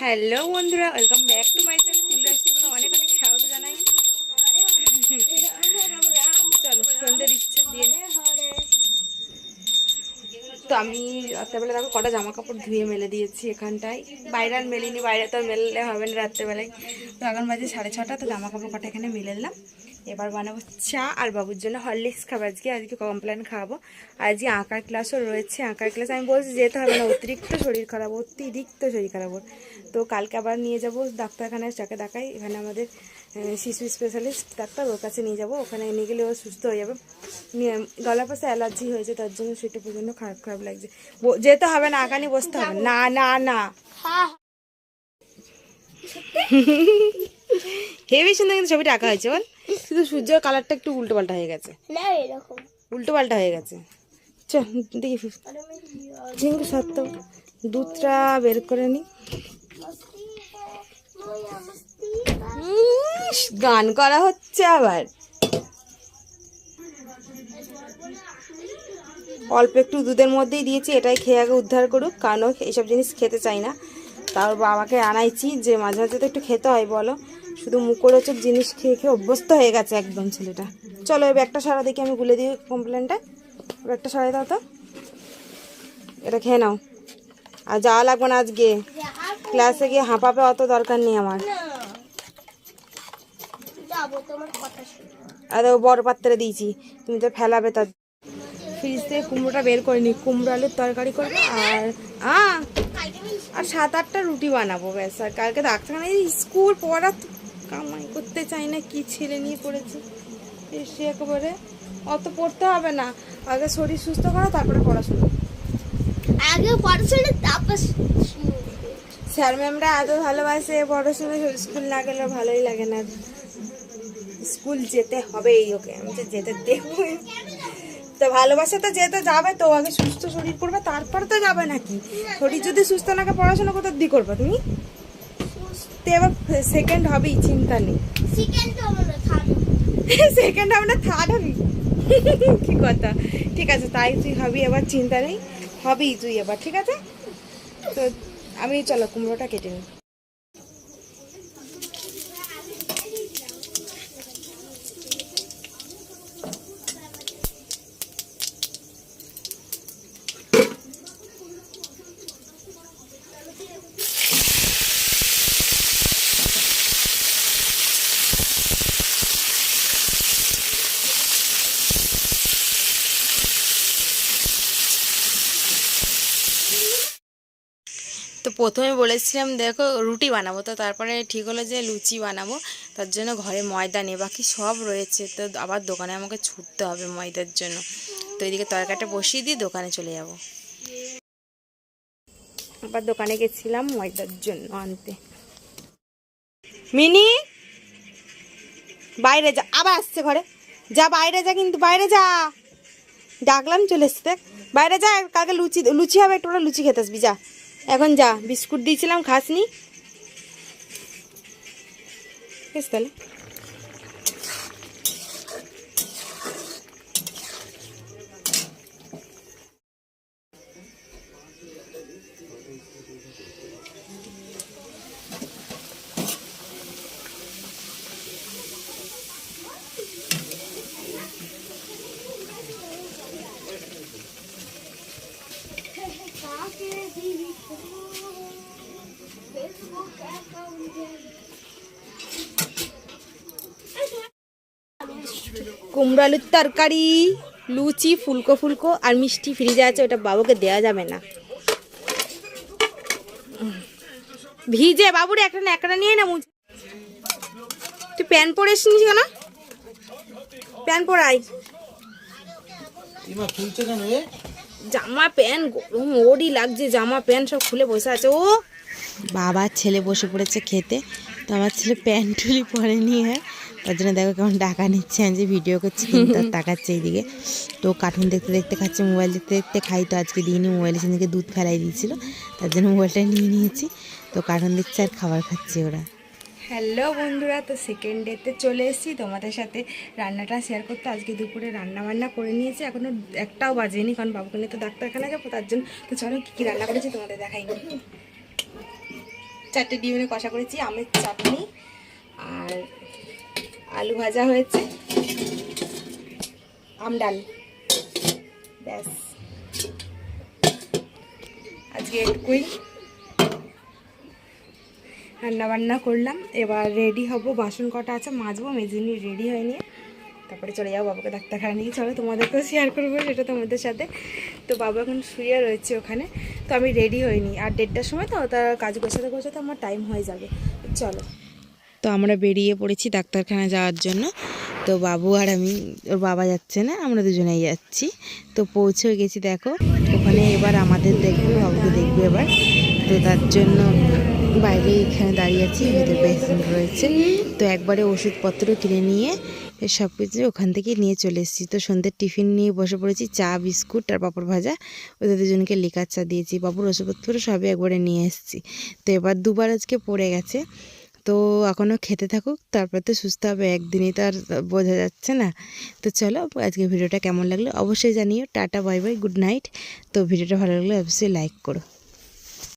Hello বন্ধুরা welcome back to my channel silver অনেক অনেক স্বাগত জানাই। চলো সন্ধ্যে দিচ্ছে, দিয়ে তো আমি রাত্রেবেলা দেখো কটা জামা কাপড় ধুয়ে মেলে দিয়েছি এখানটায়। বাইরে আর মেলিনি, বাইরে তো মেললে হবে না রাত্রেবেলায়। তো এখন বাজে সাড়ে ছটা, তো জামা কাপড় কটা এখানে মেলে দিলাম এবার বানাবো চা আর বাবুর জন্য হরলিক্স খাব। আজকে আজকে কমপ্লেন খাওয়াবো আজকে আঁকার ক্লাসও রয়েছে। আঁকার ক্লাস আমি বলছি যেতে হবে না অতিরিক্ত শরীর খারাপ অতিরিক্ত শরীর খারাপ। তো কালকে আবার নিয়ে যাব ডাক্তারখানায় যাকে দেখাই। এখানে আমাদের শিশু স্পেশালিস্ট ডাক্তার ওর কাছে নিয়ে যাব। ওখানে নিয়ে গেলে ও সুস্থ হয়ে যাবে। গলার পাশে অ্যালার্জি হয়েছে তার জন্য সেটা প্রচণ্ড খারাপ খারাপ লাগছে। যেতে হবে না আঁকানি বসতে হবে। না না না। হেভি সুন্দর কিন্তু ছবিটা আঁকা হয়েছে বল। শুধু সূর্যের কালারটা একটু উল্টো পাল্টা হয়ে গেছে। না এরকম। উল্টো পাল্টা হয়ে গেছে। চল দেখি। ঝিঙ্গু সত্য দুধটা বের করে নি। গান করা হচ্ছে আবার। অল্প একটু দুধের মধ্যেই দিয়েছি এটাই খেয়ে আগে উদ্ধার করুক। কারণ এইসব জিনিস খেতে চাই না। তার বাবাকে আনাইছি যে মাঝে মাঝে তো একটু খেতে হয় বলো। শুধু মুখরোচক জিনিস খেয়ে খেয়ে অভ্যস্ত হয়ে গেছে একদম ছেলেটা। চলো এবার একটা সারা দেখি, আমি গুলে দিই কমপ্লেনটা একটা সারাই দাও তো। এটা খেয়ে নাও। আর যাওয়া লাগবে না আজকে। ক্লাসে গিয়ে হাঁপাবে অত দরকার নেই আমার। আর দেখো বড় পাত্রে দিয়েছি। তুমি তো ফেলাবে তার। ফ্রিজ থেকে কুমড়োটা বের করে নি। কুমড়ো আলুর তরকারি করব আর আর সাত আটটা রুটি বানাবো ব্যাস। আর কালকে ডাক্তারখানায় স্কুল পড়া কামাই করতে চাই না কি ছেলে নিয়ে পড়েছে। এসে একেবারে অত পড়তে হবে না। আগে শরীর সুস্থ করো তারপরে পড়াশোনা। আগে পড়াশোনা তারপর স্যার ম্যামরা এত ভালোবাসে পড়াশোনা স্কুল না গেলে ভালোই লাগে না। স্কুল যেতে হবেই ওকে আমি তো যেতে দেবো তো ভালোবাসা তো যেতে যাবে তো আগে সুস্থ শরীর করবে তারপর তো যাবে নাকি? শরীর যদি সুস্থ নাকে পড়াশোনা কোথাও দিয়ে করবে তুমি? তো আবার সেকেন্ড হবেই চিন্তা নেই। সেকেন্ড হবে না থার্ড হবি। কি কথা? ঠিক আছে তাই তুই হবি এবার চিন্তা নেই। হবেই তুই এবার ঠিক আছে? তো আমি চলো কুমড়োটা কেটে নিই। প্রথমে বলেছিলাম, দেখো, রুটি বানাবো। তো তারপরে ঠিক হলো যে লুচি বানাবো। তার জন্য ঘরে ময়দা নেই, বাকি সব রয়েছে। তো আবার দোকানে আমাকে ছুটতে হবে ময়দার জন্য। তো এদিকে তরকারিটা বসিয়ে দিয়ে দোকানে চলে যাব। আবার দোকানে গেছিলাম ময়দার জন্য আনতে। মিনি! বাইরে যা, আবার আসছে ঘরে। যা, বাইরে যা কিন্তু, বাইরে যা। ডাকলাম, চলে এসছে। দেখ, বাইরে যা, কালকে লুচি লুচি হবে একটু লুচি খেতে আসবি, যা। এখন যা বিস্কুট দিয়েছিলাম খাসনি। বেশ তাহলে। কুমড়ো আলুর তরকারি, লুচি, ফুলকো ফুলকো আর মিষ্টি ফ্রিজে আছে, ওটা বাবুকে দেওয়া যাবে না। ভিজে বাবুরে একটা না একটা নিয়ে না মুছে। তুই প্যান্ট পরে এসছিস কেন? প্যান্ট পরাই। কেন জামা প্যান্ট, গরম ওরই লাগছে, জামা প্যান্ট সব খুলে বসে আছে। ও! বাবার ছেলে বসে পড়েছে খেতে, তো আমার ছেলে প্যান্ট টুলি পরেনি হ্যাঁ? তার জন্য দেখো কেমন টাকা নিচ্ছে আমি যে ভিডিও করছি তাকাচ্ছে এইদিকে। তো কার্টুন দেখতে দেখতে খাচ্ছে মোবাইল দেখতে দেখতে খাই তো আজকে দিইনি মোবাইলে সেদিকে দুধ ফেলাই দিয়েছিলো, তার জন্য মোবাইলটা নিয়ে নিয়েছি। তো কার্টুন দেখছে আর খাবার খাচ্ছে ওরা। হ্যালো বন্ধুরা, তো সেকেন্ড ডেতে চলে এসেছি। তোমাদের সাথে রান্নাটা শেয়ার করতে আজকে দুপুরে রান্না বান্না করে নিয়েছি। এখনও একটাও বাজেনি, কারণ বাবুকে নিয়ে তো ডাক্তারখানা যাব, তার জন্য তো চলো কী কী রান্না করেছি তোমাদের দেখাইনি চারটে ডিমের কষা করেছি, আমের চাটনি আর আলু ভাজা হয়েছে, আম ডাল। ব্যাস। আজকে এটুকুই রান্না বান্না করলাম। এবার রেডি হব, বাসন কটা আছে মাজবো মেজিনি রেডি হয়নি তারপরে চলে যাব বাবাকে ডাক্তারখানা নিয়ে। চলো তোমাদেরকেও শেয়ার করব সেটা তোমাদের সাথে। তো বাবা এখন শুয়ে রয়েছে ওখানে, তো আমি রেডি হইনি আর দেড়টার সময় তো তার কাজ গোছাতে গোছাতে আমার টাইম হয়ে যাবে। চলো। তো আমরা বেরিয়ে পড়েছি ডাক্তারখানা যাওয়ার জন্য। তো বাবু আর আমি, ওর বাবা যাচ্ছে না, আমরা দুজনেই যাচ্ছি। তো পৌঁছে গেছি দেখো, ওখানে এবার আমাদের দেখবে, বাবুকে দেখবে এবার। তো তার জন্য বাইরে এখানে দাঁড়িয়ে আছি ভেতরে পেশেন্ট রয়েছে। তো একবারে ওষুধপত্র কিনে নিয়ে সব কিছু ওখান থেকে নিয়ে চলে এসেছি। তো সন্ধ্যের টিফিন নিয়ে বসে পড়েছি, চা, বিস্কুট আর পাঁপড় ভাজা। ওদের দুজনকে লিকার চা দিয়েছি বাবুর ওষুধপত্র সবই একবারে নিয়ে এসেছি। তো এবার দুবার আজকে পড়ে গেছে। তো এখনও খেতে থাকুক, তারপর তো সুস্থ হবে, একদিনই তো আর বোঝা যাচ্ছে না। তো চলো আজকে ভিডিওটা কেমন লাগল অবশ্যই জানিও। Tata, bye bye, good night. তো ভিডিওটা ভালো লাগলে অবশ্যই লাইক করো।